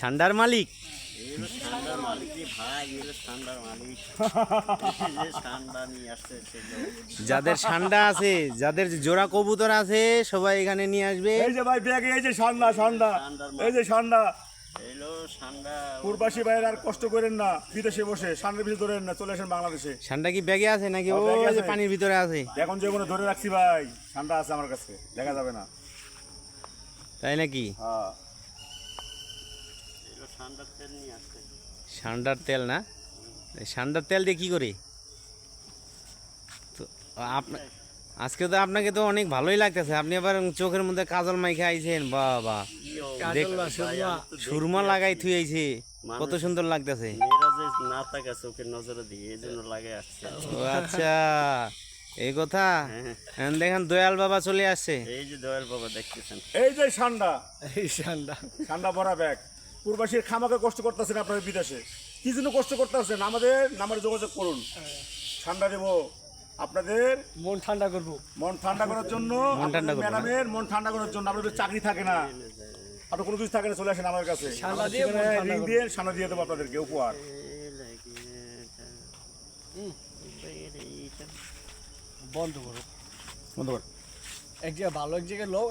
ষান্ডার মালিক? ঠান্ডা যাদের ষান্ডা আছে যাদের জোড়া কবুতর আছে সবাই এখানে নিয়ে আসবে। এই যে ভাই ব্যাগে এই যে ঠান্ডা ঠান্ডা এই যে ঠান্ডা পূর্বাসী ভাইয়ের আর কষ্ট করেন না বিদেশে বসে সামনের ধরেন না চলে আসেন বাংলাদেশে। কি ব্যাগে আছে নাকি? হ্যাঁ, ও যে পানির ভিতরে আছে। এখন যে কোনো ধরে রাখছি ভাই ঠান্ডা আছে আমার কাছে দেখা যাবে না। তাই নাকি? হ্যাঁ। এলো ঠান্ডার তেল নিয়ে আসছে ষান্ডার তেল না? এই ষান্ডার তেল দিয়ে কি করে? তো আপনার আজকে তো আপনাকে তো অনেক ভালোই লাগতেছে। আপনি আবার চোখের মধ্যে কাজল মাইখে আইছেন বাবা। সুরমা। লাগাই থুই আইছে। কত সুন্দর লাগতেছে। না থাকে চোখের নজরে দিয়ে এই জন্য লাগে আসছে। আচ্ছা এই কথা? হ্যাঁ। দেখেন দয়াল বাবা চলে আসছে। এই যে দয়াল বাবা দেখতেছেন। এই যে ঠান্ডা এই ঠান্ডা ঠান্ডা ভরা ব্যাগ। পূর্বাসীর খামাকে কষ্ট করতেছেন আপনার বিদেশে। কি জন্য কষ্ট করতেছেন? আমাদের নাম্বারে যোগাযোগ করুন। ঠান্ডা দেবো। আপনাদের মন ঠান্ডা করব। মন ঠান্ডা করার জন্য আপনাদের? ম্যাডামের মন ঠান্ডা করার জন্য আপনাদের চাকরি থাকে না। আপনার কোনো কিছু থাকে না চলে আসেন আমার কাছে। রিং দিয়ে সামনে দিয়ে দেবো আপনাদেরকে উপহার। বন্ধ করো। বন্ধ কর। এক জায়গায় ভালো এক জায়গায় লো